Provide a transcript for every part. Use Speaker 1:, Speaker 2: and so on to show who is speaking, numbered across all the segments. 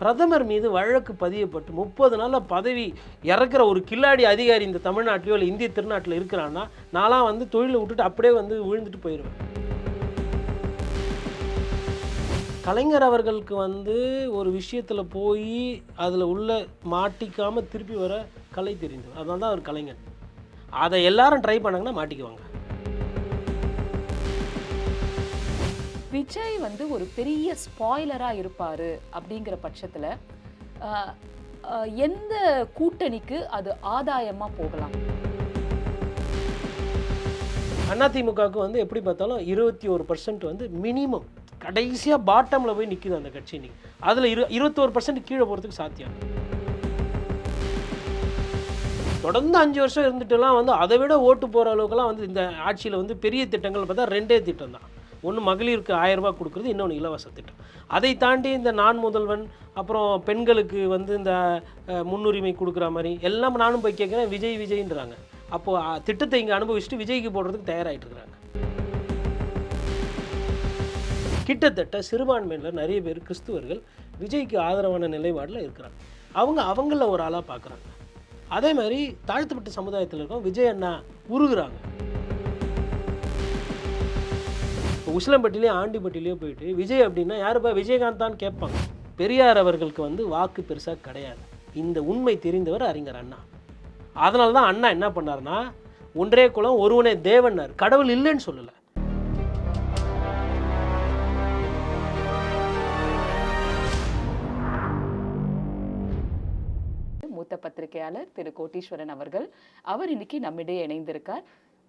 Speaker 1: பிரதமர் மீது வழக்கு பதியப்பட்டு முப்பது நாளில் பதவி இறக்குற ஒரு கில்லாடி அதிகாரி இந்த தமிழ்நாட்டிலோ இல்லை இந்திய திருநாட்டில் இருக்கிறான்னா நான்லாம் வந்து தொழிலை விட்டுட்டு அப்படியே வந்து விழுந்துட்டு போயிடுவேன் கலைஞர் அவர்களுக்கு வந்து ஒரு விஷயத்தில் போய் அதில் உள்ள மாட்டிக்காமல் திருப்பி வர கலை தெரிந்தவர். அதனால தான் அவர் கலைஞர். அதை எல்லாரும் ட்ரை பண்ணாங்கன்னா மாட்டிக்குவாங்க.
Speaker 2: விஜய் வந்து ஒரு பெரிய ஸ்பாய்லராக இருப்பார் அப்படிங்கிற பட்சத்தில் எந்த கூட்டணிக்கு அது ஆதாயமாக போகலாம்?
Speaker 1: அதிமுகவுக்கு வந்து எப்படி பார்த்தாலும் இருபத்தி ஒரு பர்சன்ட் வந்து மினிமம் கடைசியாக பாட்டமில் போய் நிற்குது அந்த கட்சி இன்னைக்கு. அதில் இரு இருபத்தோரு பர்சன்ட் கீழே போகிறதுக்கு சாத்தியம். தொடர்ந்து அஞ்சு வருஷம் இருந்துட்டுலாம் வந்து அதை விட ஓட்டு போகிற அளவுக்குலாம் வந்து இந்த ஆட்சியில் வந்து பெரிய திட்டங்கள் பார்த்தா ரெண்டே திட்டம் தான் ஒன்று மகளிருக்கு ஆயிரம் ரூபாய் கொடுக்குறது இன்னொன்று இலவச திட்டம். அதை தாண்டி இந்த நான் முதல்வன் அப்புறம் பெண்களுக்கு வந்து இந்த முன்னுரிமை கொடுக்குற மாதிரி எல்லாம் நானும் போய் கேட்குறேன் விஜய் விஜய்ன்றாங்க. அப்போது திட்டத்தை இங்கே அனுபவிச்சுட்டு விஜய்க்கு போடுறதுக்கு தயாராகிட்டு இருக்கிறாங்க கிட்டத்தட்ட சிறுபான்மையினர் நிறைய பேர் கிறிஸ்துவர்கள் விஜய்க்கு ஆதரவான நிலைப்பாடில் இருக்கிறாங்க. அவங்க அவங்கள ஒரு ஆளாக பார்க்குறாங்க அதே மாதிரி தாழ்த்தப்பட்ட சமுதாயத்தில் இருக்கோம் விஜய் அண்ணா உருகுறாங்க. இப்போ உசிலம்பட்டிலேயோ ஆண்டிப்பட்டிலேயோ போயிட்டு விஜய் அப்படின்னா யாருப்பா? விஜயகாந்த் தான் கேட்பாங்க. பெரியார் அவர்களுக்கு வந்து வாக்கு பெருசாக கிடையாது. இந்த உண்மை தெரிந்தவர் அறிஞர் அண்ணா. அதனால தான் அண்ணா என்ன பண்ணாருன்னா ஒன்றே குலம் ஒருவனே தேவன்னார். கடவுள் இல்லைன்னு சொல்லலை.
Speaker 2: மூத்த பத்திரிகையாளர் திரு கோட்டீஸ்வரன் அவர்கள் அவர் இன்னைக்கு நம்மிடையே இணைந்திருக்கார்.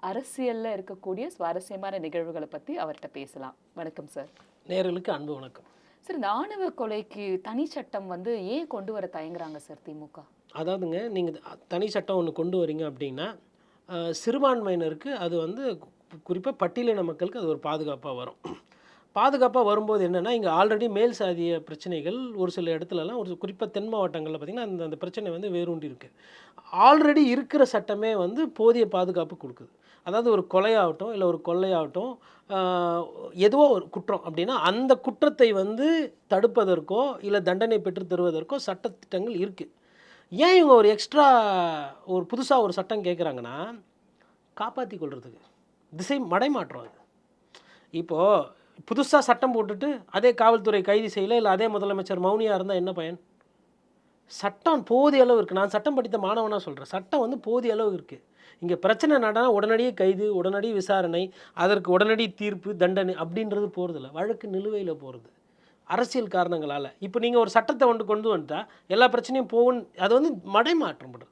Speaker 2: அரசியல்ல இருக்கக்கூடிய சுவாரஸ்யமான நிகழ்வுகளை பத்தி அவர்கிட்ட பேசலாம். வணக்கம் சார்
Speaker 1: நேயர்களுக்கு அன்பு வணக்கம்.
Speaker 2: சார் இந்த ஆணவ கொலைக்கு தனி சட்டம் வந்து ஏன் கொண்டு வர தயங்குறாங்க சார் திமுக?
Speaker 1: அதாவதுங்க நீங்கள் தனி சட்டம் ஒன்று கொண்டு வரீங்க அப்படின்னா சிறுபான்மையினருக்கு அது வந்து குறிப்பாக பட்டியலின மக்களுக்கு அது ஒரு பாதுகாப்பாக வரும். பாதுகாப்பாக வரும்போது என்னென்னா இங்கே ஆல்ரெடி மேல் சாதிய பிரச்சனைகள் ஒரு சில இடத்துலலாம் ஒரு குறிப்பாக தென் மாவட்டங்களில் பார்த்திங்கன்னா அந்த அந்த பிரச்சனை வந்து வேரூண்டி இருக்குது ஆல்ரெடி இருக்கிற சட்டமே வந்து போதிய பாதுகாப்பு கொடுக்குது. அதாவது ஒரு கொலையாகட்டும் இல்லை ஒரு கொள்ளையாகட்டும் எதுவோ ஒரு குற்றம் அப்படின்னா அந்த குற்றத்தை வந்து தடுப்பதற்கோ இல்லை தண்டனை பெற்று தருவதற்கோ சட்டத்திட்டங்கள் இருக்குது ஏன் இவங்க ஒரு எக்ஸ்ட்ரா ஒரு புதுசாக ஒரு சட்டம் கேட்குறாங்கன்னா காப்பாற்றி கொள்கிறதுக்கு திசை மடைமாற்றம் அது. இப்போது புதுசாக சட்டம் போட்டுட்டு அதே காவல்துறை கைது செய்யல இல்லை அதே முதலமைச்சர் மௌனியாக இருந்தால் என்ன பயன்? சட்டம் போதிய அளவு இருக்குது நான் சட்டம் படித்த மாணவனாக சொல்கிறேன் சட்டம் வந்து போதிய அளவு இருக்குது இங்கே பிரச்சனை நடனா உடனடியே கைது உடனடி விசாரணை அதற்கு உடனடி தீர்ப்பு தண்டனை அப்படின்றது போகிறதில்ல வழக்கு நிலுவையில் போகிறது அரசியல் காரணங்களால். இப்போ நீங்கள் ஒரு சட்டத்தை கொண்டு கொண்டு வந்துட்டால் எல்லா பிரச்சனையும் போகும் அது வந்து மடைமாற்றப்படுது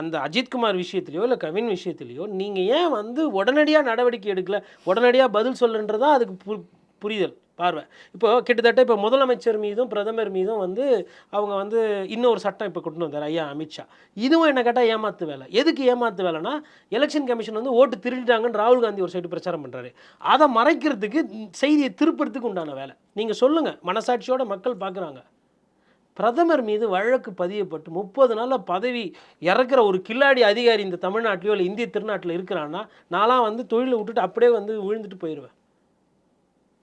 Speaker 1: அந்த அஜித்குமார் விஷயத்துலையோ இல்லை கவின் விஷயத்துலையோ நீங்கள் ஏன் வந்து உடனடியாக நடவடிக்கை எடுக்கல உடனடியாக பதில் சொல்லுன்றதான் அதுக்கு பு புரிதல். பார்வை. இப்போ கிட்டத்தட்ட இப்போ முதலமைச்சர் மீதும் பிரதமர் மீதும் வந்து அவங்க வந்து இன்னொரு சட்டம் இப்போ கொண்டு வந்தார் ஐயா அமித்ஷா இதுவும் என்ன கேட்டால் ஏமாத்து வேலை. எதுக்கு ஏமாத்து வேலைன்னா எலெக்ஷன் கமிஷன் வந்து ஓட்டு திருடிட்டாங்கன்னு ராகுல் காந்தி ஒரு சைடு பிரச்சாரம் பண்ணுறாரு அதை மறைக்கிறதுக்கு செய்தியை திருப்பறதுக்கு உண்டான வேலை. நீங்கள் சொல்லுங்கள் மனசாட்சியோட மக்கள் பார்க்குறாங்க பிரதமர் மீது வழக்கு பதியப்பட்டு முப்பது நாளில் பதவி இறக்குற ஒரு கில்லாடி அதிகாரி இந்த தமிழ்நாட்டிலையோ இல்லை இந்திய திருநாட்டில் இருக்கிறான்னா நான்லாம் வந்து தொழிலை விட்டுட்டு அப்படியே வந்து விழுந்துட்டு போயிடுவேன்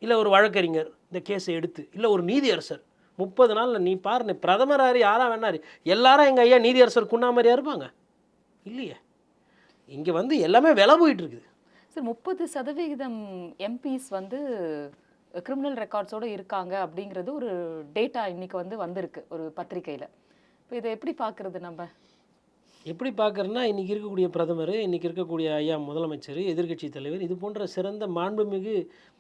Speaker 1: இல்லை ஒரு வழக்கறிஞர் இந்த கேஸை எடுத்து இல்லை ஒரு நீதியரசர். முப்பது நாளில் நீ பாருன்னு நீ பிரதமராரு வேணாரு எல்லாரும் எங்கள் ஐயா நீதியரசர் குண்ணாமரியா இருப்பாங்க? இல்லையே. இங்கே வந்து எல்லாமே விலை போயிட்டுருக்குது
Speaker 2: சார் முப்பது சதவிகிதம் எம்பிஸ் வந்து கிரிமினல் ரெக்கார்ட்ஸோட இருக்காங்க அப்படிங்கிறது ஒரு டேட்டா இன்னைக்கு வந்து வந்திருக்கு ஒரு பத்திரிக்கையில் இப்போ இதை எப்படி பார்க்குறது நம்ம?
Speaker 1: எப்படி பார்க்குறேன்னா இன்றைக்கி இருக்கக்கூடிய பிரதமர் இன்றைக்கி இருக்கக்கூடிய ஐயா முதலமைச்சர் எதிர்க்கட்சி தலைவர் இது போன்ற சிறந்த மாண்புமிகு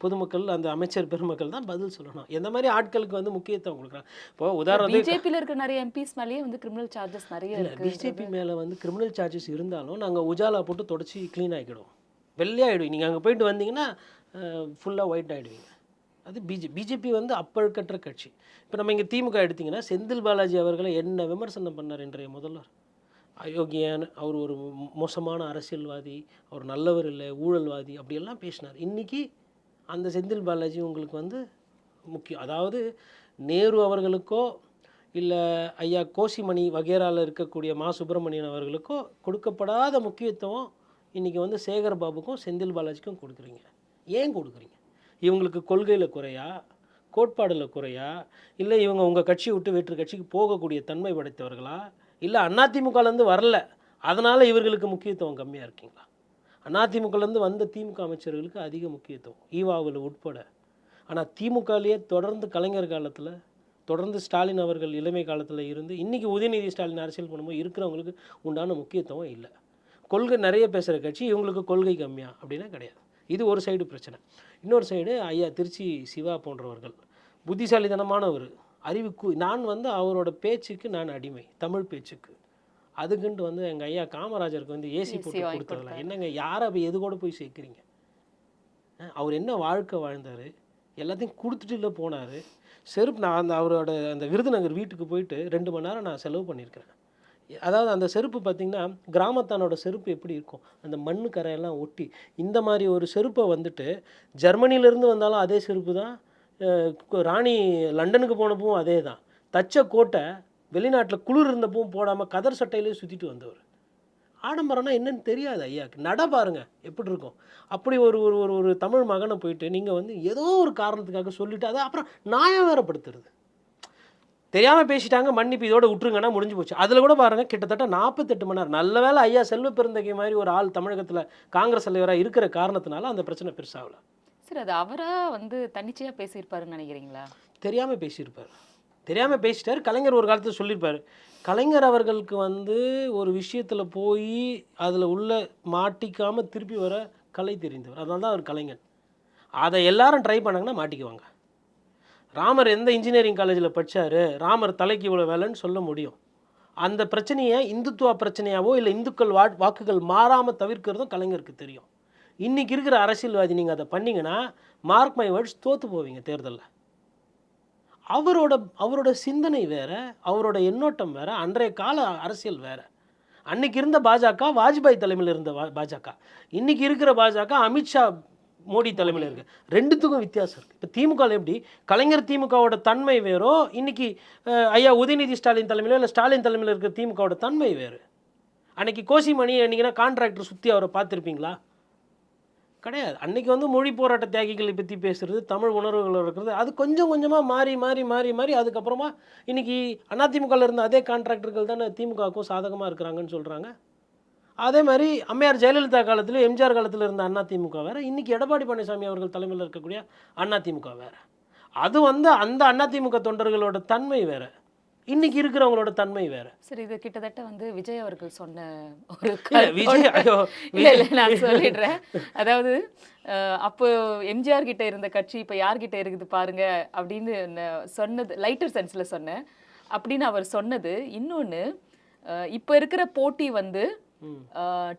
Speaker 1: பொதுமக்கள் அந்த அமைச்சர் பெருமக்கள் தான் பதில் சொல்லணும். எந்த மாதிரி ஆட்களுக்கு வந்து முக்கியத்துவம் கொடுக்குறாங்க? இப்போ உதாரணத்துக்கு
Speaker 2: பிஜேபியில் இருக்க நிறைய எம்பிஸ் மேலேயே வந்து கிரிமினல் சார்ஜஸ் நிறைய
Speaker 1: இல்லை பிஜேபி மேலே வந்து கிரிமினல் சார்ஜஸ் இருந்தாலும் நாங்கள் உஜாலா போட்டு தொடச்சி க்ளீன் ஆகிடுவோம் வெள்ளையாகிடுவீங்க நீங்கள் அங்கே போயிட்டு வந்தீங்கன்னா ஃபுல்லாக ஒயிட் ஆகிடுவீங்க அது பிஜே பிஜேபி வந்து அப்பழுக்கற்ற கட்சி. இப்போ நம்ம இங்கே திமுக எடுத்தீங்கன்னா செந்தில் பாலாஜி அவர்களை என்ன விமர்சனம் பண்ணார் இன்றைய முதல்வர்? அயோக்கியான அவர் ஒரு மோசமான அரசியல்வாதி அவர் நல்லவர் இல்லை ஊழல்வாதி அப்படியெல்லாம் பேசினார். இன்றைக்கி அந்த செந்தில் பாலாஜி உங்களுக்கு வந்து முக்கியம். அதாவது நேரு அவர்களுக்கோ இல்லை ஐயா கோசிமணி வகேரால இருக்கக்கூடிய மா. சுப்பிரமணியன் அவர்களுக்கோ கொடுக்கப்படாத முக்கியத்துவம் இன்றைக்கி வந்து சேகர் பாபுக்கும் செந்தில் பாலாஜிக்கும் கொடுக்குறீங்க. ஏன் கொடுக்குறீங்க? இவங்களுக்கு கொள்கையில் குறையா? கோட்பாடில் குறையா? இல்லை இவங்க உங்கள் கட்சியை விட்டு வேற்று கட்சிக்கு போகக்கூடிய தன்மை படைத்தவர்களா? இல்லை அதிமுகலேருந்து வரல. அதனால் இவர்களுக்கு முக்கியத்துவம் கம்மியாக இருக்கீங்களா? அதிமுகலேருந்து வந்த திமுக அமைச்சர்களுக்கு அதிக முக்கியத்துவம் ஈவாவில் உட்பட. ஆனால் திமுகலேயே தொடர்ந்து கலைஞர் காலத்தில் தொடர்ந்து ஸ்டாலின் அவர்கள் இளமை காலத்தில் இருந்து இன்றைக்கி உதயநிதி ஸ்டாலின் அரசியல் பண்ணும்போது இருக்கிறவங்களுக்கு உண்டான முக்கியத்துவம் இல்லை. கொள்கை நிறைய பேசுகிற கட்சி இவங்களுக்கு கொள்கை கம்மியா அப்படின்னா கிடையாது. இது ஒரு சைடு பிரச்சனை. இன்னொரு சைடு ஐயா திருச்சி சிவா போன்றவர்கள் புத்திசாலித்தனமானவர். அறிவுக்கு நான் வந்து அவரோட பேச்சுக்கு நான் அடிமை தமிழ் பேச்சுக்கு. அதுக்குன்ட்டு வந்து எங்கள் ஐயா காமராஜருக்கு வந்து ஏசி போட்டு கொடுத்ததில்ல என்னங்க யாரை அப்போ எது கூட போய் சேர்க்குறீங்க? அவர் என்ன வாழ்க்கை வாழ்ந்தார்? எல்லாத்தையும் கொடுத்துட்டு இல்லை போனார். செருப்பு நான் அந்த அவரோட அந்த விருதுநகர் வீட்டுக்கு போயிட்டு ரெண்டு மணி நேரம் நான் செலவு பண்ணியிருக்கிறேன். அதாவது அந்த செருப்பு பார்த்திங்கன்னா கிராமத்தானோட செருப்பு எப்படி இருக்கும்? அந்த மண்ணு கரையெல்லாம் ஒட்டி இந்த மாதிரி ஒரு செருப்பை வந்துட்டு ஜெர்மனிலேருந்து வந்தாலும் அதே செருப்பு தான் ராணி லண்டனுக்கு போனப்பவும் அதே தான் தச்ச கோட்டை வெளிநாட்டில் குளிர் இருந்தப்பவும் போடாமல் கதர் சட்டையிலே சுற்றிட்டு வந்தவர். ஆடம்பரம்னா என்னன்னு தெரியாது ஐயாக்கு நட பாருங்க எப்படி இருக்கும். அப்படி ஒரு ஒரு ஒரு ஒரு தமிழ் மகனை போயிட்டு நீங்கள் வந்து ஏதோ ஒரு காரணத்துக்காக சொல்லிவிட்டு அதை அப்புறம் நியாயம் வேறப்படுத்துறது. தெரியாமல் பேசிட்டாங்க மன்னிப்பு இதோட விட்டுருங்கன்னா முடிஞ்சு போச்சு. அதில் கூட பாருங்கள் கிட்டத்தட்ட நாற்பத்தெட்டு மணி நேரம். நல்ல வேளை ஐயா செல்வ பெருந்தகை மாதிரி ஒரு ஆள் தமிழகத்தில் காங்கிரஸ் தலைவராக இருக்கிற காரணத்தினால அந்த பிரச்சனை பெருசாகல.
Speaker 2: சரி அது அவரா வந்து தன்னிச்சையா பேசியிருப்பாருன்னு நினைக்கிறீங்களா?
Speaker 1: தெரியாமல் பேசியிருப்பார். தெரியாமல் பேசிட்டார். கலைஞர் ஒரு காலத்தில் சொல்லியிருப்பார். கலைஞர் அவர்களுக்கு வந்து ஒரு விஷயத்தில் போய் அதில் உள்ள மாட்டிக்காமல் திருப்பி வர கலை தெரிந்தவர். அதனால தான் அவர் கலைஞர் அதை எல்லாரும் ட்ரை பண்ணாங்கன்னா மாட்டிக்குவாங்க. ராமர் எந்த இன்ஜினியரிங் காலேஜில் படிச்சாரு? ராமர் தலைக்கு இவ்வளோ வேலைன்னு சொல்ல முடியும். அந்த பிரச்சனையை இந்துத்துவ பிரச்சனையாவோ இல்லை இந்துக்கள் வா வாக்குகள் மாறாமல் தவிர்க்கிறதும் கலைஞருக்கு தெரியும். இன்றைக்கி இருக்கிற அரசியல்வாதி நீங்கள் அதை பண்ணீங்கன்னா மார்க் மை வேர்ட்ஸ் தோற்று போவீங்க தேர்தலில். அவரோட அவரோட சிந்தனை வேறு அவரோட எண்ணோட்டம் வேற அன்றைய கால அரசியல் வேறு. அன்னைக்கு இருந்த பாஜக வாஜ்பாய் தலைமையில் இருந்த வா- பாஜக. இன்றைக்கி இருக்கிற பாஜக அமித்ஷா மோடி தலைமையில் இருக்கு. ரெண்டுத்துக்கும் வித்தியாசம் இருக்குது இப்போ திமுக எப்படி? கலைஞர் திமுகவோட தன்மை வேறோ இன்றைக்கி ஐயா உதயநிதி ஸ்டாலின் தலைமையிலோ இல்லை ஸ்டாலின் தலைமையில் இருக்கிற திமுகவோட தன்மை வேறு? அன்னைக்கு கோசிமணி என்னைக்குன்னா கான்ட்ராக்டர் சுற்றி அவரை பார்த்துருப்பீங்களா? கிடையாது. அன்றைக்கி வந்து மொழி போராட்ட தியாகிகளை பற்றி பேசுகிறது தமிழ் உணர்வுகள் இருக்கிறது அது கொஞ்சம் கொஞ்சமாக மாறி மாறி மாறி மாறி அதுக்கப்புறமா இன்றைக்கி அதிமுகவில் இருந்த அதே கான்ட்ராக்டர்கள் தானே திமுகவுக்கும் சாதகமாக இருக்கிறாங்கன்னு சொல்கிறாங்க அதே மாதிரி அம்மையார் ஜெயலலிதா காலத்தில் எம்ஜிஆர் காலத்தில் இருந்த அதிமுக வேறு இன்றைக்கி எடப்பாடி பழனிசாமி அவர்கள் தலைமையில் இருக்கக்கூடிய அதிமுக வேறு. அது வந்து அந்த அதிமுக தொண்டர்களோட தன்மை வேறு. இன்னைக்கு இருக்கிறவங்களோட தன்மை வேறு.
Speaker 2: சரி இது கிட்டத்தட்ட வந்து விஜய் அவர்கள் சொன்ன ஒரு
Speaker 1: விஜய் ஐயோ
Speaker 2: இல்ல இல்ல நான் சொல்லிடுறேன். அதாவது அப்போ எம்ஜிஆர் கிட்ட இருந்த கட்சி இப்ப யார்கிட்ட இருக்குது பாருங்க அப்படின்னு சொன்னது லைட்டர் சென்ஸ்ல சொன்னேன். அப்படின்னு அவர் சொன்னது இன்னொன்னு இப்ப இருக்கிற போட்டி வந்து
Speaker 1: ம்.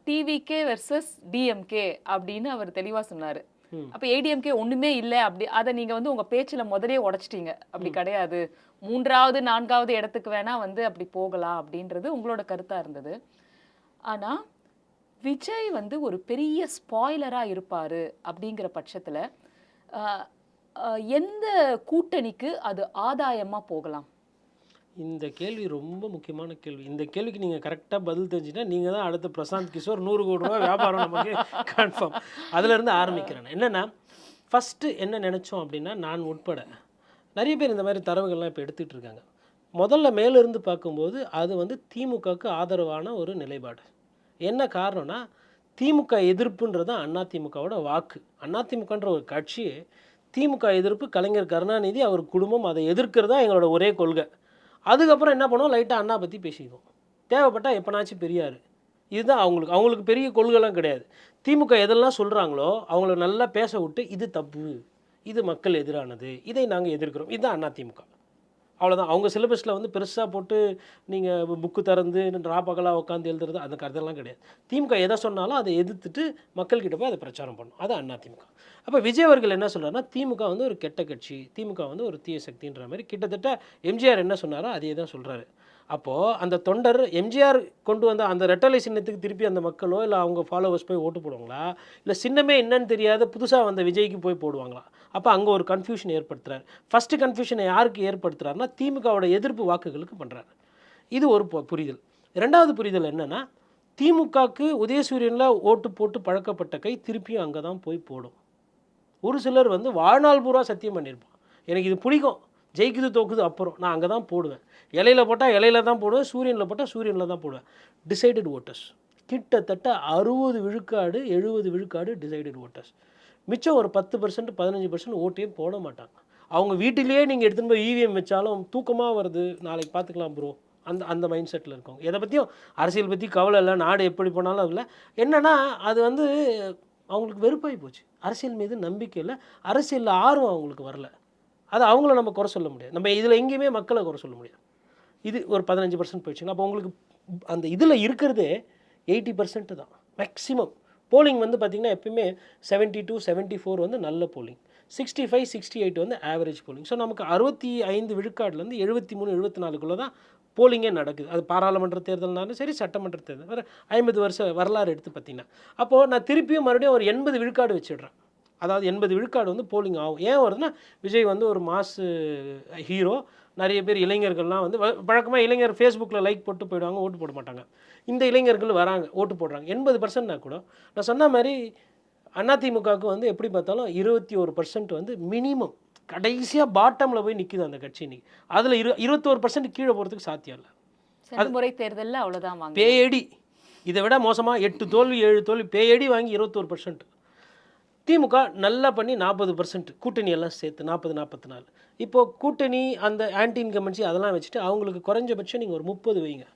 Speaker 2: டிவிகே வெர்சஸ் டிஎம்கே அப்படின்னு அவர் தெளிவா சொன்னாரு. அப்ப ஏடிஎம்கே ஒண்ணுமே இல்ல அப்படி அதை நீங்க வந்து உங்க பேச்சுல முதலே உடைச்சிட்டீங்க. அப்படி கிடையாது. மூன்றாவது நான்காவது இடத்துக்கு வேணா வந்து அப்படி போகலாம் அப்படின்றது உங்களோட கருத்தா இருந்தது. ஆனா விஜய் வந்து ஒரு பெரிய ஸ்பாய்லரா இருப்பாரு அப்படிங்கிற பட்சத்துல எந்த கூட்டணிக்கு அது ஆதாயமா போகலாம்?
Speaker 1: இந்த கேள்வி ரொம்ப முக்கியமான கேள்வி. இந்த கேள்விக்கு நீங்கள் கரெக்டாக பதில் தெரிஞ்சுட்டா நீங்கள் தான் அடுத்த பிரசாந்த் கிஷோர் நூறு கோடி ரூபா வியாபாரம் நமக்கு கன்ஃபார்ம் அதுலேருந்து ஆரம்பிக்கிறேன். என்னென்னா ஃபஸ்ட்டு என்ன நினச்சோம் அப்படின்னா நான் உட்பட நிறைய பேர் இந்த மாதிரி தரவுகள்லாம் இப்போ எடுத்துகிட்டு இருக்காங்க. முதல்ல மேலிருந்து பார்க்கும்போது அது வந்து திமுகவுக்கு ஆதரவான ஒரு நிலைப்பாடு. என்ன காரணம்னா திமுக எதிர்ப்புன்றது அண்ணா திமுகவோட வாக்கு. அண்ணா திமுகன்ற ஒரு கட்சி திமுக எதிர்ப்பு கலைஞர் கருணாநிதி அவர் குடும்பம் அதை எதிர்க்கிறதா தான் எங்களோட ஒரே கொள்கை. அதுக்கப்புறம் என்ன பண்ணுவோம்? லைட்டாக அண்ணா பற்றி பேசிக்குவோம். தேவைப்பட்டால் எப்போனாச்சும் பெரியார். இதுதான் அவங்களுக்கு அவங்களுக்கு பெரிய கொள்கைலாம் கிடையாது. திமுக எதெல்லாம் சொல்கிறாங்களோ அவங்கள நல்லா பேச விட்டு இது தப்பு இது மக்கள் எதிரானது இதை நாங்கள் எதிர்க்கிறோம். இதுதான் அதிமுக அவ்வளோதான் அவங்க சிலபஸில் வந்து பெருசாக போட்டு நீங்கள் புக்கு திறந்து ரா பகலாக உட்காந்து எழுதுறது அந்த கருத்தெல்லாம் கிடையாது. திமுக எதை சொன்னாலும் அதை எதிர்த்துட்டு மக்கள்கிட்ட போய் அதை பிரச்சாரம் பண்ணும். அது அண்ணா திமுக. அப்போ விஜய் அவர்கள் என்ன சொல்கிறாருன்னா திமுக வந்து ஒரு கெட்ட கட்சி திமுக வந்து ஒரு தீய சக்தின்ற மாதிரி கிட்டத்தட்ட எம்ஜிஆர் என்ன சொன்னாரோ அதே தான் சொல்கிறாரு அப்போது அந்த தொண்டர் எம்ஜிஆர் கொண்டு வந்த அந்த ரெட்டலை சின்னத்துக்கு திருப்பி அந்த மக்களோ இல்லை அவங்க ஃபாலோவர்ஸ் போய் ஓட்டு போடுவாங்களா? இல்லை சின்னமே என்னன்னு தெரியாத புதுசாக வந்த விஜய்க்கு போய் போடுவாங்களா? அப்போ அங்கே ஒரு கன்ஃபியூஷன் ஏற்படுத்துகிறார் ஃபஸ்ட்டு கன்ஃபியூஷனை யாருக்கு ஏற்படுத்துகிறாருன்னா திமுகவோட எதிர்ப்பு வாக்குகளுக்கு பண்ணுறாரு இது ஒரு பு- புரிதல். ரெண்டாவது புரிதல் என்னென்னா திமுகவுக்கு உதயசூரியனில் ஓட்டு போட்டு பழக்கப்பட்ட கை திருப்பியும் அங்கே தான் போய் போடும். ஒரு சிலர் வந்து வாழ்நாள் பூரா சத்தியம் பண்ணியிருப்பான் எனக்கு இது பிடிக்கும். ஜெயிக்குது தோக்குது அப்புறம். நான் அங்கே தான் போடுவேன். இலையில போட்டால் இலையில தான் போடுவேன் சூரியனில் போட்டால் சூரியனில் தான் போடுவேன். டிசைடட் ஓட்டர்ஸ் கிட்டத்தட்ட அறுபது விழுக்காடு எழுபது விழுக்காடு டிசைடட் ஓட்டர்ஸ் மிச்சம் ஒரு பத்து பர்சன்ட் பதினஞ்சு பர்சன்ட் ஓட்டே போட மாட்டாங்க. அவங்க வீட்டிலேயே நீங்கள் எடுத்துன்னு போய் இவிஎம் வச்சாலும் தூக்கமாக வருது. நாளைக்கு பார்த்துக்கலாம் ப்ரோ அந்த அந்த மைண்ட் செட்டில் இருக்கவங்க. எதை பற்றியும் அரசியல் பற்றி கவலை இல்லை நாடு எப்படி போனாலும் இல்லை என்னென்னா அது வந்து அவங்களுக்கு வெறுப்பாகி போச்சு. அரசியல் மீது நம்பிக்கை இல்லை. அரசியலில் ஆர்வம் அவங்களுக்கு வரல. அது அவங்கள நம்ம குறை சொல்ல முடியாது. நம்ம இதில் எங்கேயுமே மக்களை குறை சொல்ல முடியாது. இது ஒரு பதினஞ்சு பர்சன்ட் போயிடுச்சுங்க அப்போ உங்களுக்கு அந்த இதில் இருக்கிறதே எயிட்டி பர்சன்ட் தான். மேக்ஸிமம் போலிங் வந்து பார்த்திங்கன்னா எப்பயுமே செவன்ட்டி டூ செவன்ட்டி ஃபோர் வந்து நல்ல polling sixty five sixty eight வந்து ஆவரேஜ் போலிங் ஸோ நமக்கு அறுபத்தி ஐந்து விழுக்காடுலேருந்து எழுபத்தி மூணு எழுபத்தி நாலுக்குள்ளே தான் போலிங்கே நடக்குது. அது பாராளுமன்ற தேர்தல்னாலும் சரி சட்டமன்ற தேர்தல். வேறு ஐம்பது வருஷ வரலாறு எடுத்து பார்த்தீங்கன்னா அப்போது நான் திருப்பியும் மறுபடியும் ஒரு எண்பது விழுக்காடு வச்சிடுறேன். அதாவது எண்பது விழுக்காடு வந்து போலிங் ஆகும். ஏன் வருதுன்னா விஜய் வந்து ஒரு மாசு ஹீரோ நிறைய பேர் இளைஞர்கள்லாம் வந்து வழக்கமாக இளைஞர் ஃபேஸ்புக்கில் லைக் போட்டு போயிடுவாங்க ஓட்டு போட மாட்டாங்க. இந்த இளைஞர்கள் வராங்க ஓட்டு போடுறாங்க. எண்பது பர்சன்ட்னா கூட நான் சொன்ன மாதிரி அதிமுகவுக்கு வந்து எப்படி பார்த்தாலும் இருபத்தி ஒரு பர்சன்ட் வந்து மினிமம் கடைசியாக பாட்டமில் போய் நிற்குது அந்த கட்சி இன்னைக்கு. அதில் இரு இருபத்தோரு பர்சன்ட் கீழே போகிறதுக்கு சாத்தியம் இல்லை.
Speaker 2: சென்ற முறை தேர்தல்ல அவ்வளவுதான் வாங்க
Speaker 1: பேயடி. இதை விட மோசமாக எட்டு தோல்வி ஏழு தோல்வி பேயடி வாங்கி இருபத்தோரு பர்சன்ட் திமுக நல்லா பண்ணி நாற்பது பர்சன்ட் கூட்டணி எல்லாம் சேர்த்து நாற்பது நாற்பத்தி நாலு. இப்போது கூட்டணி அந்த ஆன்டி இன்கம்பன்சி அதெல்லாம் வச்சுட்டு அவங்களுக்கு குறைஞ்சபட்சம் நீங்கள் ஒரு முப்பது வைங்க.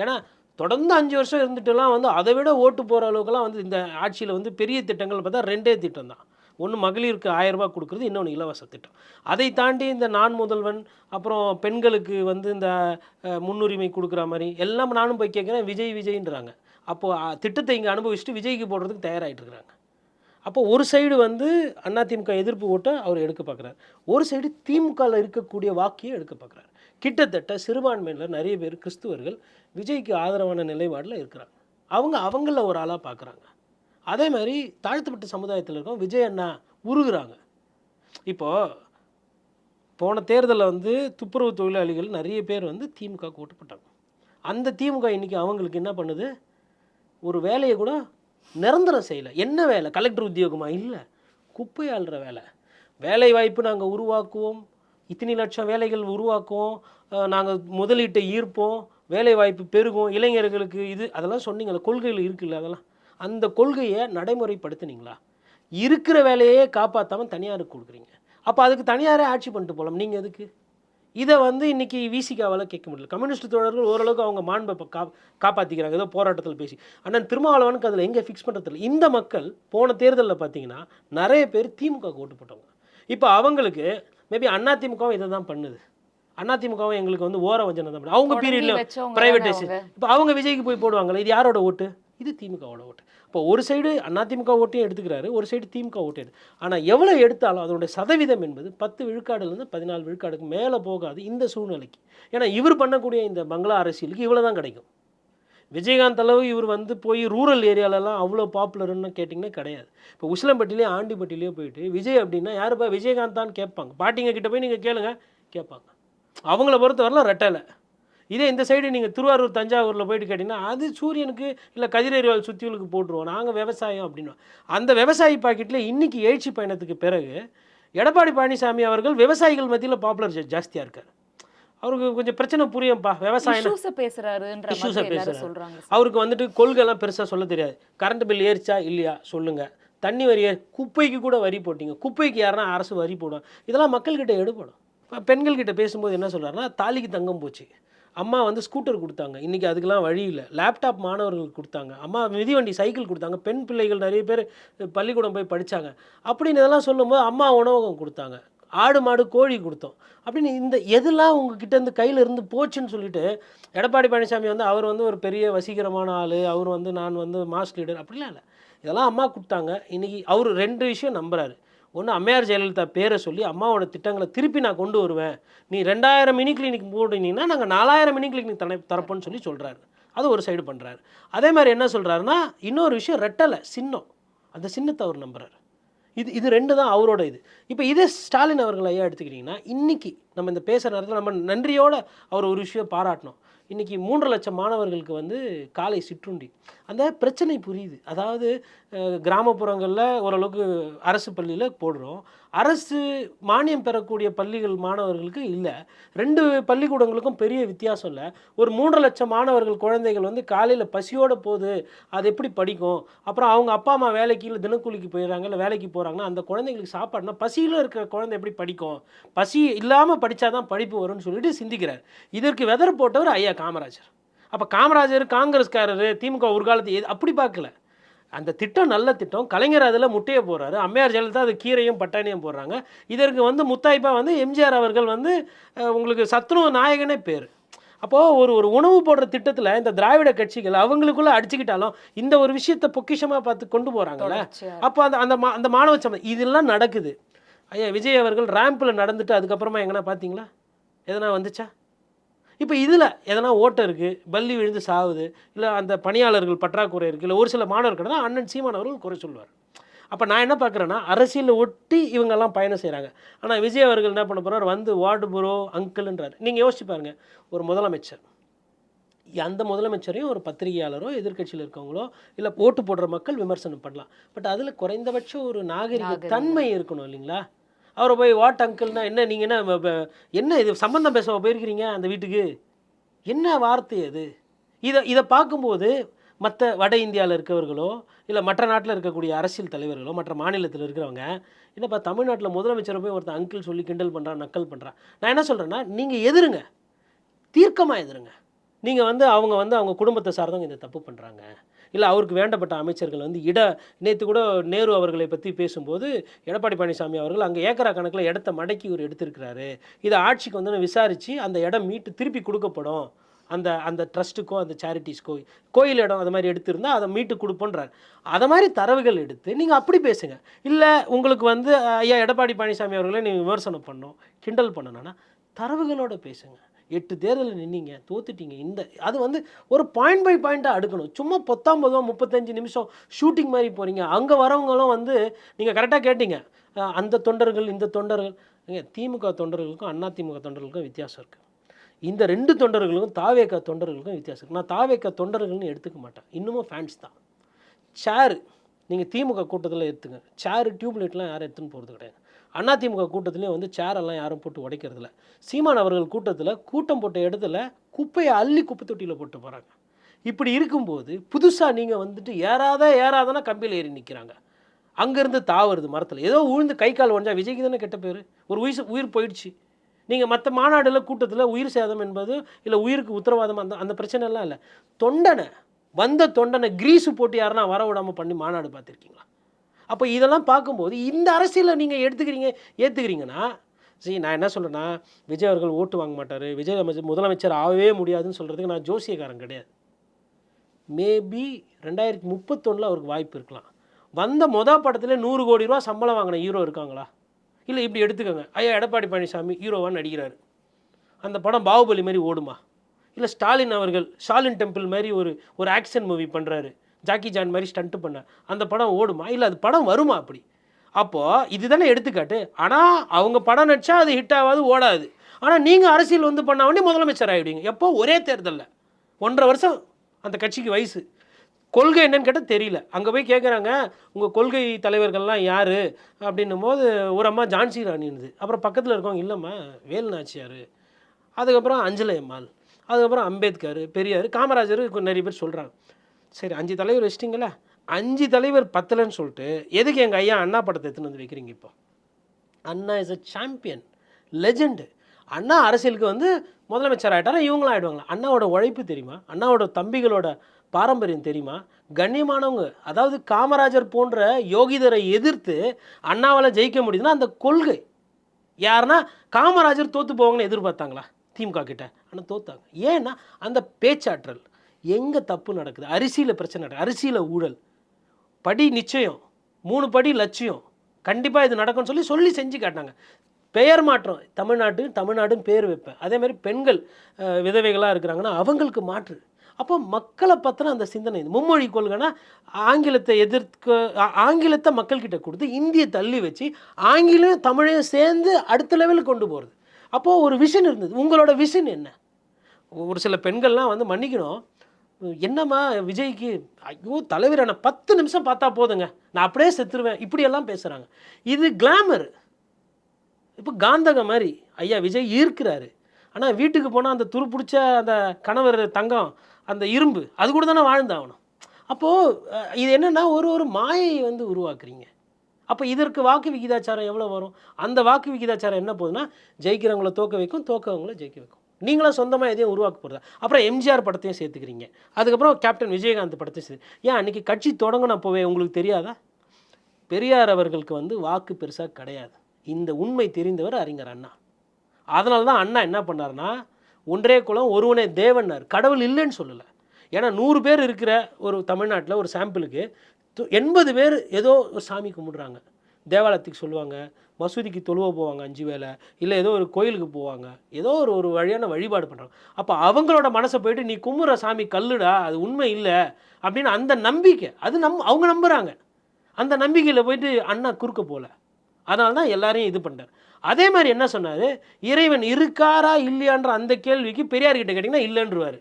Speaker 1: ஏன்னா தொடர்ந்து அஞ்சு வருஷம் இருந்துட்டுலாம் வந்து அதை விட ஓட்டு போகிற அளவுக்குலாம் வந்து இந்த ஆட்சியில் வந்து பெரிய திட்டங்கள் பார்த்தா ரெண்டே திட்டம் தான். ஒன்று மகளிருக்கு ஆயிரம் கொடுக்குறது இன்னொன்று இலவச திட்டம். அதை தாண்டி இந்த நான் முதல்வன் அப்புறம் பெண்களுக்கு வந்து இந்த முன்னுரிமை கொடுக்குற மாதிரி எல்லாம் நானும் போய் கேட்குறேன் விஜய் விஜய்ன்றாங்க. அப்போது திட்டத்தை இங்கே அனுபவிச்சுட்டு விஜய்க்கு போடுறதுக்கு தயாராகிட்டு இருக்கிறாங்க. அப்போ ஒரு சைடு வந்து அதிமுக எதிர்ப்பு ஓட்டை அவர் எடுக்க பார்க்குறாரு. ஒரு சைடு திமுகவில் இருக்கக்கூடிய வாக்கியை எடுக்க பார்க்குறாரு. கிட்டத்தட்ட சிறுபான்மையினர் நிறைய பேர் கிறிஸ்துவர்கள் விஜய்க்கு ஆதரவான நிலைப்பாடில் இருக்கிறாங்க. அவங்க அவங்கள ஒரு ஆளாக பார்க்குறாங்க. அதே மாதிரி தாழ்த்தப்பட்ட சமுதாயத்தில் இருக்கோம் விஜய் அண்ணா உருகுறாங்க. இப்போது போன தேர்தலில் வந்து துப்புரவு தொழிலாளிகள் நிறைய பேர் வந்து திமுக கூட்டப்பட்டாங்க அந்த திமுக இன்னைக்கு அவங்களுக்கு என்ன பண்ணுது? ஒரு வேலையை கூட நிரந்தரம் செய்யலை. என்ன வேலை? கலெக்டர் உத்தியோகமாக இல்லை. குப்பை ஆள்ற வேலை. வேலை வாய்ப்பு நாங்கள் உருவாக்குவோம். இத்தனை லட்சம் வேலைகள் உருவாக்குவோம். நாங்கள் முதலீட்டை ஈர்ப்போம். வேலை வாய்ப்பு பெருகும். இளைஞர்களுக்கு இது அதெல்லாம் சொன்னீங்களா கொள்கைகள் இருக்குல்ல அதெல்லாம். அந்த கொள்கையை நடைமுறைப்படுத்துனீங்களா? இருக்கிற வேலையே காப்பாற்றாமல் தனியாருக்கு கொடுக்குறீங்க. அப்போ அதுக்கு தனியாரே ஆட்சி பண்ணிட்டு போகலாம் நீங்கள் எதுக்கு? இதை வந்து இன்னைக்கு விசிகாவால் கேட்க முடியல. கம்யூனிஸ்ட் தோழர்கள் ஓரளவுக்கு அவங்க மாண்பை கா காப்பாற்றிக்கிறாங்க ஏதோ போராட்டத்தில் பேசி. அண்ணன் திருமாவளவனுக்கு அதில் எங்கே ஃபிக்ஸ் பண்ணுறதில்ல இந்த மக்கள் போன தேர்தலில் பார்த்தீங்கன்னா நிறைய பேர் திமுக ஓட்டு போட்டவங்க. இப்போ அவங்களுக்கு மேபி அதிமுகவும் இதை தான் பண்ணுது. அதிமுகவும் எங்களுக்கு வந்து ஓர வஞ்சனை தான் அவங்க பீரியடில்
Speaker 2: அவங்க.
Speaker 1: இப்போ அவங்க விஜய்க்கு போய் போடுவாங்கல்ல இது யாரோட ஓட்டு? இது திமுகவோட ஓட்டு. இப்போ ஒரு சைடு அதிமுக ஓட்டையும் எடுத்துக்கிறாரு ஒரு சைடு திமுக ஓட்டு ஆனால் எவ்வளோ எடுத்தாலும் அதனுடைய சதவீதம் என்பது பத்து விழுக்காடுலேருந்து பதினாலு விழுக்காடுக்கு மேலே போகாது இந்த சூழ்நிலைக்கு. ஏன்னா இவர் பண்ணக்கூடிய இந்த பங்களா அரசியலுக்கு இவ்வளோ தான் கிடைக்கும். விஜயகாந்த் அளவு இவர் வந்து போய் ரூரல் ஏரியாலலாம் அவ்வளோ பாப்புலர்னு கேட்டிங்கன்னா கிடையாது. இப்போ உசிலம்பட்டிலேயே ஆண்டிப்பட்டிலேயோ போயிட்டு விஜய் அப்படின்னா யாருப்பா விஜயகாந்த் தான் கேட்பாங்க. பாட்டிங்க கிட்ட போய் நீங்கள் கேளுங்க கேட்பாங்க. அவங்கள பொறுத்தவரைலாம் ரெட்டலை இதே இந்த சைடு நீங்கள் திருவாரூர் தஞ்சாவூரில் போயிட்டு கேட்டிங்கன்னா அது சூரியனுக்கு இல்லை கதிரறிவால் சுத்தியலுக்கு போட்டுருவோம். நாங்கள் விவசாயம் அப்படின்னு. அந்த விவசாயி பாக்கெட்டில் இன்னைக்கு எழுச்சி பயணத்துக்கு பிறகு எடப்பாடி பழனிசாமி அவர்கள் விவசாயிகள் மத்தியில் பாப்புலர் ஜாஸ்தியாக இருக்கார். அவருக்கு கொஞ்சம் பிரச்சனை புரியும்ப்பா விவசாயம்
Speaker 2: இஷ்யூஸ sir.
Speaker 1: அவருக்கு வந்துட்டு கொள்கைலாம் பெருசாக சொல்ல தெரியாது. கரண்ட் பில் ஏறிச்சா இல்லையா? சொல்லுங்கள் தண்ணி வரி குப்பைக்கு கூட வரி போட்டீங்க. குப்பைக்கு யாருன்னா அரசு வரி போடும். இதெல்லாம் மக்கள்கிட்ட எடுபடும். இப்போ பெண்கள்கிட்ட பேசும்போது என்ன சொல்றாருன்னா தாலிக்கு தங்கம் போச்சு. அம்மா வந்து ஸ்கூட்டர் கொடுத்தாங்க. இன்றைக்கி அதுக்கெல்லாம் வழி இல்லை. லேப்டாப் மாணவர்களுக்கு கொடுத்தாங்க. அம்மா மிதிவண்டி சைக்கிள் கொடுத்தாங்க. பெண் பிள்ளைகள் நிறைய பேர் பள்ளிக்கூடம் போய் படித்தாங்க அப்படின்னு இதெல்லாம் சொல்லும்போது அம்மா உணவகம் கொடுத்தாங்க. ஆடு மாடு கோழி கொடுத்தோம். அப்படின்னு இந்த எதெல்லாம் உங்ககிட்ட இருந்து கையில் இருந்து போச்சுன்னு சொல்லிட்டு எடப்பாடி பழனிசாமி வந்து அவர் வந்து ஒரு பெரிய வசீகரமான ஆள். அவர் வந்து நான் வந்து மாஸ் லீடர் அப்படிலாம் இல்லை. இதெல்லாம் அம்மா கொடுத்தாங்க. இன்றைக்கி அவர் ரெண்டு விஷயம் நம்புறாரு. ஒன்று அம்மையார் ஜெயலலிதா பேரை சொல்லி அம்மாவோட திட்டங்களை திருப்பி நான் கொண்டு வருவேன். நீ ரெண்டாயிரம் மினி கிளினிக் போடுனீங்கன்னா நாங்கள் நாலாயிரம் மினி கிளினிக் தர தரப்போன்னு சொல்லி சொல்கிறாரு அது ஒரு சைடு பண்ணுறாரு அதே மாதிரி என்ன சொல்கிறாருன்னா இன்னொரு விஷயம் ரெட்டலை சின்னம். அந்த சின்னத்தை அவர் நம்புறாரு. இது இது ரெண்டு தான் அவரோட இது. இப்போ இதே ஸ்டாலின் அவர்கள் ஐயா எடுத்துக்கிட்டிங்கன்னா இன்றைக்கி நம்ம இந்த பேசுகிற நேரத்தில் நம்ம நன்றியோடு அவர் ஒரு விஷயம் பாராட்டணும். இன்றைக்கி மூன்று லட்சம் மாணவர்களுக்கு வந்து காலை சிற்றுண்டி. அந்த பிரச்சனை புரியுது. அதாவது கிராமப்புறங்களில் ஓரளவுக்கு அரசு பள்ளியில் போடுறோம். அரசு மானியம் பெறக்கூடிய பள்ளிகள் மாணவர்களுக்கு இல்லை. ரெண்டு பள்ளிக்கூடங்களுக்கும் பெரிய வித்தியாசம் இல்லை. ஒரு மூன்று லட்சம் மாணவர்கள் குழந்தைகள் வந்து காலையில் பசியோடு போகுது அது எப்படி படிக்கும்? அப்புறம் அவங்க அப்பா அம்மா வேலைக்கு இல்லை தினக்கூலிக்கு போயிடுறாங்க இல்லை வேலைக்கு போகிறாங்கன்னா அந்த குழந்தைங்களுக்கு சாப்பாடுனா பசியில் இருக்கிற குழந்தை எப்படி படிக்கும்? பசி இல்லாமல் படித்தாதான் படிப்பு வரும்னு சொல்லிட்டு சிந்திக்கிறார். இதற்கு வெதர் போட்டவர் ஐயா காமராஜர். அப்போ காமராஜர் காங்கிரஸ்காரர் திமுக ஒரு காலத்து எது அப்படி பார்க்கல. அந்த திட்டம் நல்ல திட்டம். கலைஞர் அதில் முட்டையை போடுறாரு. அம்மையார் ஜெயலலிதா அது கீரையும் பட்டாணியும் போடுறாங்க. இதற்கு வந்து முத்தாய்ப்பா வந்து எம்ஜிஆர் அவர்கள் வந்து உங்களுக்கு சத்துணவு நாயகனே பேர். அப்போது ஒரு ஒரு உணவு போடுற திட்டத்தில் இந்த திராவிட கட்சிகள் அவங்களுக்குள்ள அடிச்சுக்கிட்டாலும் இந்த ஒரு விஷயத்தை பொக்கிஷமாக பார்த்து கொண்டு போகிறாங்கல்ல அப்போ அந்த அந்த மா அந்த மாணவ சம இதெல்லாம் நடக்குது. ஐயா விஜய் அவர்கள் ரேம்பில் நடந்துட்டு அதுக்கப்புறமா எங்கன்னா பார்த்தீங்களா எதனா வந்துச்சா? இப்போ இதில் எதனா ஓட்டம் இருக்குது பல்லி விழுந்து சாவுது இல்லை அந்த பணியாளர்கள் பற்றாக்குறை இருக்குது இல்லை ஒரு சில மாணவர்கள் தான் அண்ணன் சீமான் அவர்கள் குறை சொல்வார் அப்போ நான் என்ன பார்க்குறேன்னா அரசியலில் ஒட்டி இவங்கெல்லாம் பயணம் செய்கிறாங்க ஆனால் விஜய் அவர்கள் என்ன பண்ண போகிறார் வந்து வார்டு ப்ரோ அங்கிள்ன்றார். நீங்கள் யோசிச்சு பாருங்க ஒரு முதலமைச்சர் அந்த முதலமைச்சரையும் ஒரு பத்திரிகையாளரோ எதிர்க்கட்சியில் இருக்கவங்களோ இல்லை ஓட்டு போடுற மக்கள் விமர்சனம் பண்ணலாம். பட் அதில் குறைந்தபட்சம் ஒரு நாகரிக. தன்மை இருக்கணும் இல்லைங்களா? அவரை போய் வாட் அங்கிள்னா என்ன நீங்கள் என்ன என்ன இது சம்பந்தம் பேச போயிருக்கிறீங்க அந்த வீட்டுக்கு? என்ன வார்த்தை அது? இதை இதை பார்க்கும்போது மற்ற வட இந்தியாவில் இருக்கவர்களோ இல்லை மற்ற நாட்டில் இருக்கக்கூடிய அரசியல் தலைவர்களோ மற்ற மாநிலத்தில் இருக்கிறவங்க என்னப்பா தமிழ்நாட்டில் முதலமைச்சரை போய் ஒருத்தன் அங்கிள் சொல்லி கிண்டல் பண்ணுறான் நக்கல் பண்ணுறான் நான் என்ன சொல்கிறேன்னா நீங்கள் எதிருங்க. தீர்க்கமாக எதிருங்க. நீங்கள் வந்து அவங்க வந்து அவங்க குடும்பத்தை சார்ந்தவங்க இந்த தப்பு பண்ணுறாங்க இல்லை அவருக்கு வேண்டப்பட்ட அமைச்சர்கள் வந்து இட நேற்று கூட நேரு அவர்களை பற்றி பேசும்போது எடப்பாடி பழனிசாமி அவர்கள் அங்கே ஏக்கரா கணக்கில் இடத்த மடக்கி இவர் எடுத்திருக்கிறாரு. இதை ஆட்சிக்கு வந்து விசாரித்து அந்த இடம் மீட்டு திருப்பி கொடுக்கப்படும். அந்த அந்த ட்ரஸ்ட்டுக்கோ அந்த சேரிட்டிஸ்க்கோ கோயில் இடம் அது மாதிரி எடுத்திருந்தால் அதை மீட்டு கொடுப்போன்றார். அதை மாதிரி தரவுகள் எடுத்து நீங்கள் அப்படி பேசுங்க. இல்லை உங்களுக்கு வந்து ஐயா எடப்பாடி பழனிசாமி அவர்களை நீங்கள் விமர்சனம் பண்ணணும் கிண்டல் பண்ணணும்னா தரவுகளோட பேசுங்கள் எட்டு தேர்தலில் நின்னீங்க தோத்துட்டீங்க. இந்த அது வந்து ஒரு பாயிண்ட் பை பாயிண்ட்டாக அடுக்கணும். சும்மா பத்தாம் பொதுவாக முப்பத்தஞ்சு நிமிஷம் ஷூட்டிங் மாதிரி போகிறீங்க அங்கே வரவங்களும் வந்து நீங்கள் கரெக்டாக கேட்டீங்க. அந்த தொண்டர்கள் இந்த தொண்டர்கள். திமுக தொண்டர்களுக்கும் அண்ணா திமுக தொண்டர்களுக்கும் வித்தியாசம் இருக்குது இந்த ரெண்டு தொண்டர்களுக்கும் தாவேக்கா தொண்டர்களுக்கும் வித்தியாசம் இருக்குது நான் தாவேக்கா தொண்டர்கள்னு எடுத்துக்க மாட்டேன். இன்னமும் ஃபேன்ஸ் தான். சேரு நீங்கள் திமுக கூட்டத்தில் எடுத்துங்க. சேரு டியூப்லைட்லாம் யாரும் எடுத்துன்னு போகிறது கிடையாது. அதிமுக கூட்டத்திலையும் கூட்டத்துலேயும் வந்து சேரெல்லாம் யாரும் போட்டு உடைக்கிறதில்ல. சீமான் அவர்கள் கூட்டத்தில் கூட்டம் போட்ட இடத்துல குப்பையை அள்ளி குப்பை தொட்டியில் போட்டு போகிறாங்க இப்படி இருக்கும்போது புதுசாக நீங்கள் வந்துட்டு ஏறாத ஏறாதனா கம்பியில் ஏறி நிற்கிறாங்க அங்கேருந்து தாவருது மரத்தில். ஏதோ உழுந்து கை கால் உடஞ்சா விஜய்க்கு தானே கெட்ட பேர்? ஒரு உயிர் உயிர் போயிடுச்சு. நீங்கள் மற்ற மாநாடுல கூட்டத்தில் உயிர் சேதம் என்பது இல்லை உயிருக்கு உத்தரவாதம் அந்த அந்த பிரச்சனைலாம் இல்லை. தொண்டனை வந்த தொண்டனை கிரீஸு போட்டு யாருன்னா வர விடாமல் பண்ணி மாநாடு பார்த்துருக்கீங்களா? அப்போ இதெல்லாம் பார்க்கும்போது இந்த அரசியலை நீங்கள் எடுத்துக்கிறீங்க ஏற்றுக்கிறீங்கன்னா சரி நான் என்ன சொல்கிறேன்னா விஜய் அவர்கள் ஓட்டு வாங்க மாட்டார் விஜய் அமைச்சர் முதலமைச்சர் ஆகவே முடியாதுன்னு சொல்கிறதுக்கு நான் ஜோசியக்காரன் கிடையாது. மேபி ரெண்டாயிரத்தி முப்பத்தொன்னில் அவருக்கு வாய்ப்பு இருக்கலாம். வந்த மொதல் படத்தில் நூறு கோடி ரூபா சம்பளம் வாங்கின ஹீரோ இருக்காங்களா? இல்லை இப்படி எடுத்துக்கோங்க. ஐயா எடப்பாடி பழனிசாமி ஹீரோவாக நடிக்கிறாரு. அந்த படம் பாகுபலி மாதிரி ஓடுமா? இல்லை ஸ்டாலின் அவர்கள் ஸ்டாலின் டெம்பிள் மாதிரி ஒரு ஒரு ஆக்ஷன் மூவி பண்ணுறாரு ஜாக்கி ஜான் மாதிரி ஸ்டண்ட்டு பண்ண. அந்த படம் ஓடுமா? இல்லை அது படம் வருமா அப்படி? அப்போது இதுதானே எடுத்துக்காட்டு. ஆனால் அவங்க படம் நடிச்சா அது ஹிட் ஆகாது ஓடாது. ஆனால் நீங்கள் அரசியல் வந்து பண்ண உடனே முதலமைச்சர் ஆகிடுவீங்க எப்போ? ஒரே தேர்தலில். ஒன்றரை வருஷம் அந்த கட்சிக்கு வயசு. கொள்கை என்னன்னு கேட்டால் தெரியல. அங்கே போய் கேட்குறாங்க உங்கள் கொள்கை தலைவர்கள்லாம் யார்? அப்படின்னும் போது ஒரு அம்மா ஜான்சி ராணின்னுது அப்புறம் பக்கத்தில் இருக்கவங்க இல்லைம்மா வேலு நாச்சியார். அதுக்கப்புறம் அஞ்சலையம்மாள் அதுக்கப்புறம் அம்பேத்கர் பெரியார் காமராஜர் நிறைய பேர் சொல்கிறாங்க சரி அஞ்சு தலைவர் வச்சிட்டிங்களா அஞ்சு தலைவர் பத்தலைன்னு சொல்லிட்டு எதுக்கு எங்கள் ஐயா அண்ணா படத்தை எடுத்துன்னு வந்து வைக்கிறீங்க இப்போ? Anna is a champion legend Anna அரசியலுக்கு வந்து முதலமைச்சர் ஆகிட்டாரா இவங்களும் ஆகிடுவாங்களா அண்ணாவோட உழைப்பு தெரியுமா? அண்ணாவோட தம்பிகளோட பாரம்பரியம் தெரியுமா? கண்ணியமானவங்க அதாவது காமராஜர் போன்ற யோகிதரை எதிர்த்து அண்ணாவால் ஜெயிக்க முடியுதுன்னா அந்த கொள்கை. யாருன்னா காமராஜர் தோற்று போவாங்கன்னு எதிர்பார்த்தாங்களா? திமுக கிட்ட. ஆனால் தோத்தாங்க. ஏன்னா அந்த பேச்சாற்றல் எங்கே தப்பு நடக்குது? அரிசியில் பிரச்சனை நடக்குது. அரிசியில் ஊழல். படி நிச்சயம். மூணு படி லட்சியம். கண்டிப்பாக இது நடக்கும்னு சொல்லி சொல்லி செஞ்சு காட்டினாங்க. பெயர் மாற்றம். தமிழ்நாட்டு தமிழ்நாடுன்னு பேர் வைப்பேன். அதே மாதிரி பெண்கள் விதவைகளாக இருக்கிறாங்கன்னா அவங்களுக்கு மாற்று. அப்போ மக்களை பற்றின அந்த சிந்தனை இது. மும்மொழி கொள்கைனா ஆங்கிலத்தை எதிர்க்க ஆங்கிலத்தை மக்கள்கிட்ட கொடுத்து இந்தியை தள்ளி வச்சு ஆங்கிலம் தமிழையும் சேர்ந்து அடுத்த லெவலுக்கு கொண்டு போகிறது அப்போது ஒரு விஷன் இருந்தது. உங்களோட விஷன் என்ன? ஒரு சில பெண்கள்லாம் வந்து மன்னிக்கணும். என்னம்மா விஜய்க்கு? ஐயோ தலைவர் நான் பத்து நிமிஷம் பார்த்தா போதுங்க. நான் அப்படியே செத்துருவேன். இப்படியெல்லாம் பேசுகிறாங்க இது கிளாமர் இப்போ காந்தகம் மாதிரி. ஐயா விஜய் ஈர்க்கிறாரு. ஆனால் வீட்டுக்கு போனால் அந்த துரு பிடிச்ச அந்த கணவர் தங்கம் அந்த இரும்பு அது கூட தானே வாழ்ந்தாகணும். அப்போது இது என்னென்னா ஒரு ஒரு மாயை வந்து உருவாக்குறீங்க. அப்போ இதற்கு வாக்கு விகிதாச்சாரம் எவ்வளோ வரும்? அந்த வாக்கு விகிதாச்சாரம் என்ன போகுதுன்னா ஜெயிக்கிறவங்கள தோக்க வைக்கும் தோக்கவங்கள ஜெயிக்க வைக்கும். நீங்களும் சொந்தமாக எதையும் உருவாக்க போகிறதா அப்புறம் எம்ஜிஆர் படத்தையும் சேர்த்துக்கிறீங்க. அதுக்கப்புறம் கேப்டன் விஜயகாந்த் படத்தையும் சேர்த்து. ஏன் அன்றைக்கி கட்சி தொடங்கினப்போவே உங்களுக்கு தெரியாதா? பெரியார் அவர்களுக்கு வந்து வாக்கு பெருசாக கிடையாது. இந்த உண்மை தெரிந்தவர் அறிஞர் அண்ணா. அதனால தான் அண்ணா என்ன பண்ணாருன்னா ஒன்றே குலம் ஒருவனே தேவன்னார். கடவுள் இல்லைன்னு சொல்லலை. ஏன்னா நூறு பேர் இருக்கிற ஒரு தமிழ்நாட்டில் ஒரு சாம்பிளுக்கு எண்பது பேர் ஏதோ ஒரு சாமி கும்பிடுறாங்க. தேவாலயத்துக்கு சொல்லுவாங்க மசூதிக்கு தொழுவ போவாங்க அஞ்சு வேலை இல்லை ஏதோ ஒரு கோயிலுக்கு போவாங்க ஏதோ ஒரு ஒரு வழியான வழிபாடு பண்ணுறாங்க அப்போ அவங்களோட மனசை போயிட்டு நீ கும்புற சாமி கல்லுடா அது உண்மை இல்லை அப்படின்னு அந்த நம்பிக்கை அது நம் அவங்க நம்புகிறாங்க அந்த நம்பிக்கையில் போயிட்டு அண்ணா குறுக்க போகல அதனால தான் எல்லாரையும் இது பண்ணுறாரு அதே மாதிரி என்ன சொன்னார்? இறைவன் இருக்காரா இல்லையான்ற அந்த கேள்விக்கு பெரியார்கிட்ட கேட்டிங்கன்னா இல்லைன்றவார்.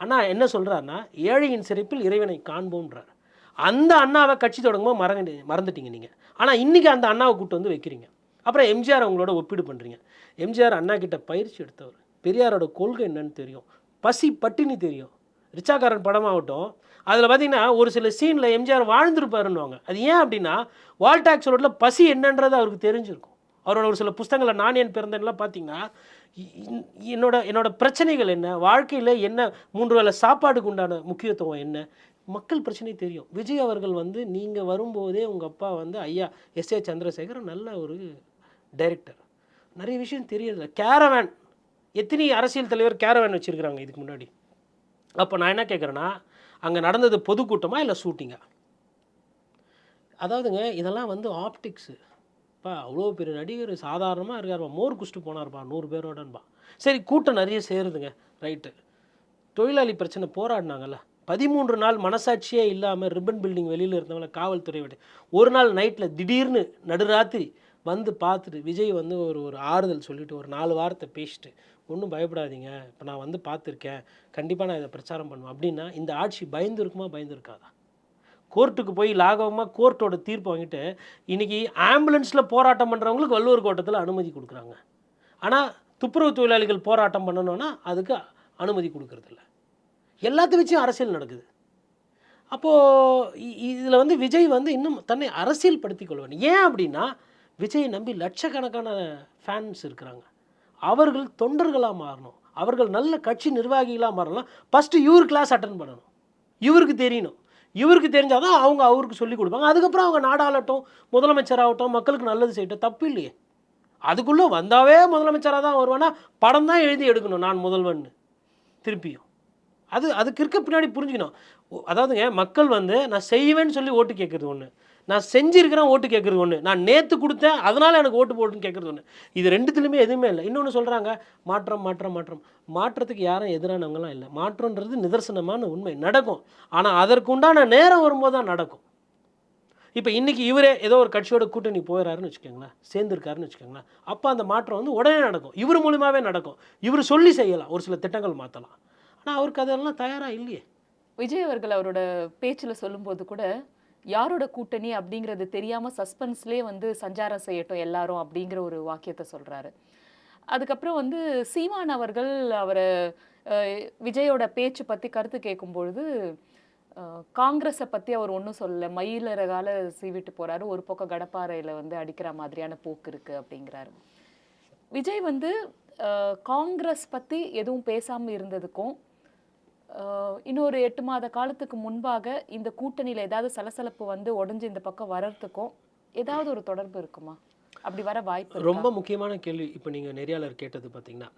Speaker 1: அண்ணா என்ன சொல்கிறாருன்னா ஏழையின் சிறப்பில் இறைவனை காண்போன்றார் அந்த அண்ணாவை கட்சி தொடங்கும்போது மறந்து மறந்துட்டீங்க நீங்கள் ஆனால் இன்றைக்கி அந்த அண்ணாவை கூட்டு வந்து வைக்கிறீங்க. அப்புறம் எம்ஜிஆர் அவங்களோட ஒப்பீடு பண்ணுறீங்க எம்ஜிஆர் அண்ணா கிட்ட பயிற்சி எடுத்தவர். பெரியாரோட கொள்கை என்னன்னு தெரியும். பசி பட்டினி தெரியும். ரிச்சாக்காரன் படமாகட்டும். அதில் பார்த்தீங்கன்னா ஒரு சில சீனில் எம்ஜிஆர் வாழ்ந்திருப்பாருன்னுவாங்க. அது ஏன் அப்படின்னா வால்டாக்ஸ் ரோட்டில் பசி என்னன்றது அவருக்கு தெரிஞ்சிருக்கும். அவரோட ஒரு சில புஸ்தகங்களை நான் என் பிறந்தேன்லாம் பார்த்தீங்கன்னா என்னோட என்னோட பிரச்சனைகள் என்ன? வாழ்க்கையில் என்ன மூன்று வேளை சாப்பாடுக்கு உண்டான முக்கியத்துவம் என்ன? மக்கள் பிரச்சனை தெரியும். விஜய் அவர்கள் வந்து நீங்கள் வரும்போதே உங்கள் அப்பா வந்து ஐயா எஸ். ஏ. சந்திரசேகர் நல்ல ஒரு டைரக்டர். நிறைய விஷயம் தெரியல கேரவேன். எத்தனை அரசியல் தலைவர் கேரவேன் வச்சுருக்கிறாங்க இதுக்கு முன்னாடி? அப்போ நான் என்ன கேட்குறேன்னா அங்கே நடந்தது பொதுக்கூட்டமாக இல்லை ஷூட்டிங்கா அதாவதுங்க இதெல்லாம் வந்து ஆப்டிக்ஸு இப்போ அவ்வளோ பெரிய நடிகர் சாதாரணமாக இருக்கார்ப்பா. மோர் குஷ்டு போனார்ப்பா நூறு பேரோடன்பா. சரி கூட்டம் நிறைய சேருதுங்க. ரைட்டு. தொழிலாளி பிரச்சனை போராடினாங்கல்ல? பதிமூன்று நாள் மனசாட்சியே இல்லாமல் ரிப்பன் பில்டிங் வெளியில் இருந்தவங்கள காவல்துறை விட்டு. ஒரு நாள் நைட்டில் திடீர்னு நடுராத்திரி வந்து பார்த்துட்டு விஜய் வந்து ஒரு ஒரு ஆறுதல் சொல்லிட்டு ஒரு நாலு வாரத்தை பேசிட்டு ஒன்றும் பயப்படாதீங்க. இப்போ நான் வந்து பார்த்துருக்கேன். கண்டிப்பாக நான் இதை பிரச்சாரம் பண்ணுவேன். அப்படின்னா இந்த ஆட்சி பயந்துருக்குமா பயந்துருக்காதா கோர்ட்டுக்கு போய் லாகவமாக கோர்ட்டோட தீர்ப்பு வாங்கிட்டு இன்றைக்கி ஆம்புலன்ஸில் போராட்டம் பண்ணுறவங்களுக்கு வள்ளுவர் கோட்டத்தில் அனுமதி கொடுக்குறாங்க. ஆனால் துப்புரவு தொழிலாளிகள் போராட்டம் பண்ணணும்னா அதுக்கு அனுமதி கொடுக்குறதில்ல. எல்லாத்த வச்சும் அரசியல் நடக்குது. அப்போது இதில் வந்து விஜய் வந்து இன்னும் தன்னை அரசியல் படுத்தி கொள்வான் ஏன் அப்படின்னா விஜயை நம்பி லட்சக்கணக்கான ஃபேன்ஸ் இருக்கிறாங்க. அவர்கள் தொண்டர்களாக மாறணும். அவர்கள் நல்ல கட்சி நிர்வாகிகளாக மாறணும் ஃபஸ்ட்டு இவர் கிளாஸ் அட்டன் பண்ணணும். இவருக்கு தெரியணும். இவருக்கு தெரிஞ்சாதான் அவங்க அவருக்கு சொல்லி கொடுப்பாங்க. அதுக்கப்புறம் அவங்க நாடாளட்டும் முதலமைச்சராகட்டும் மக்களுக்கு நல்லது செய்யட்டும். தப்பு இல்லையே. அதுக்குள்ளே வந்தாவே முதலமைச்சராக தான் வருவானா? படம் தான் எழுதி எடுக்கணும் நான் முதல்வன். திருப்பியும். அது அதுக்கு இருக்க பின்னாடி புரிஞ்சுக்கணும். அதாவதுங்க மக்கள் வந்து நான் செய்வேன்னு சொல்லி ஓட்டு கேட்குறது ஒன்று நான் செஞ்சுருக்கிறேன் ஓட்டு கேட்குறது ஒன்று நான் நேற்று கொடுத்தேன் அதனால் எனக்கு ஓட்டு போட்டுன்னு கேட்குறது ஒன்று இது ரெண்டுத்துலையுமே எதுவுமே இல்லை. இன்னொன்று சொல்கிறாங்க மாற்றம் மாற்றம் மாற்றம். மாற்றத்துக்கு யாரும் எதிரானவங்களாம் இல்லை. மாற்றம்ன்றது நிதர்சனமான உண்மை. நடக்கும். ஆனால் அதற்கு உண்டான நேரம் வரும்போது தான் நடக்கும். இப்போ இன்றைக்கி இவரே ஏதோ ஒரு கட்சியோட கூட்டணி போயிடறாருன்னு வச்சுக்கோங்களேன் சேர்ந்துருக்காருன்னு வச்சுக்கோங்களேன். அப்போ அந்த மாற்றம் வந்து உடனே நடக்கும். இவர் மூலியமாகவே நடக்கும். இவர் சொல்லி செய்யலாம். ஒரு சில திட்டங்கள் மாற்றலாம் ஆனால் அவருக்கு அதெல்லாம் தயாராக இல்லையே.
Speaker 2: விஜய் அவர்கள் அவரோட பேச்சில் சொல்லும்போது கூட யாரோட கூட்டணி? அப்படிங்கிறது தெரியாமல் சஸ்பென்ஸ்லேயே வந்து சஞ்சாரம் செய்யட்டும் எல்லாரும் அப்படிங்கிற ஒரு வாக்கியத்தை சொல்கிறாரு அதுக்கப்புறம் வந்து சீமான் அவர்கள் அவரை விஜயோட பேச்சு பற்றி கருத்து கேட்கும்பொழுது காங்கிரஸை பற்றி அவர் ஒன்றும் சொல்லல. மயிலரகால சீவிட்டு போகிறாரு ஒரு பக்கம் கடப்பாறையில் வந்து அடிக்கிற மாதிரியான போக்கு இருக்குது அப்படிங்கிறாரு. விஜய் வந்து காங்கிரஸ் பற்றி எதுவும் பேசாமல் இருந்ததுக்கும் இன்னொரு எட்டு மாத காலத்துக்கு முன்பாக இந்த கூட்டணியில ஏதாவது சலசலப்பு வந்து உடைஞ்சு இந்த பக்கம் வர்றதுக்கும் ஏதாவது ஒரு தொடர்பு இருக்குமா? அப்படி வர வாய்ப்பு
Speaker 1: ரொம்ப முக்கியமான கேள்வி. இப்போ நீங்கள் நெறியாளர் கேட்டது பார்த்தீங்கன்னா